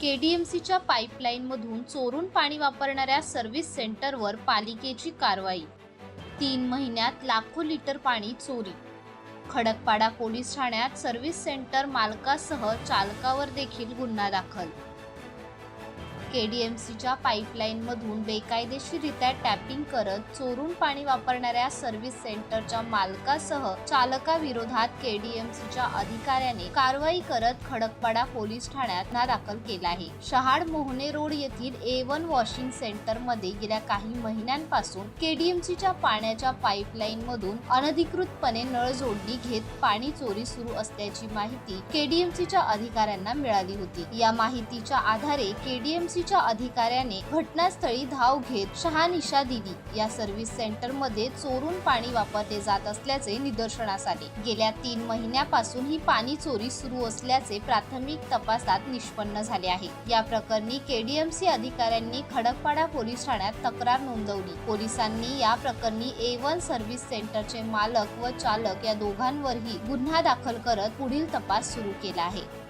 केडीएमसीच्या पाईपलाईनमधून चोरून पाणी वापरणाऱ्या सर्व्हिस सेंटरवर पालिकेची कारवाई. तीन महिन्यात लाखो लिटर पाणी चोरी. खडकपाडा पोलीस ठाण्यात सर्व्हिस सेंटर मालकासह चालकावर देखील गुन्हा दाखल. के डी एम सीच्या पाईपलाईनमधून बेकायदेशीररित्या टॅपिंग करत चोरून पाणी वापरणाऱ्या सर्व्हिस सेंटरच्या मालकासह चालकाविरोधात के डी एम सीच्या अधिकाऱ्याने कारवाई करत खडकपाडा पोलीस ठाण्यात गुन्हा दाखल केला आहे. शहाड मोहने रोड येथील ए वन वॉशिंग सेंटरमध्ये गेल्या काही महिन्यांपासून केडीएमसीच्या पाण्याच्या पाईपलाईन मधून अनधिकृतपणे नळ जोडणी घेत पाणी चोरी सुरू असल्याची माहिती केडीएमसीच्या अधिकाऱ्यांना मिळाली होती. या माहितीच्या आधारे केडीएमसीच्या अधिकाऱ्याने घटनास्थळी धाव घेत शहानिशा दिली. या सर्व्हिस सेंटरमध्ये चोरून पाणी वापरले जात असल्याचे निदर्शनास आले. गेल्या तीन महिन्यापासून ही पाणी चोरी सुरू असल्याचे प्राथमिक तपासात निष्पन्न झाले आहे. या प्रकरणी केडीएमसी अधिकाऱ्यांनी खडकपाडा पोलीस ठाण्यात तक्रार नोंदवली. पोलिसांनी या प्रकरणी ए वन सर्व्हिस सेंटरचे मालक व चालक या दोघांवरही गुन्हा दाखल करत पुढील तपास सुरू केला आहे.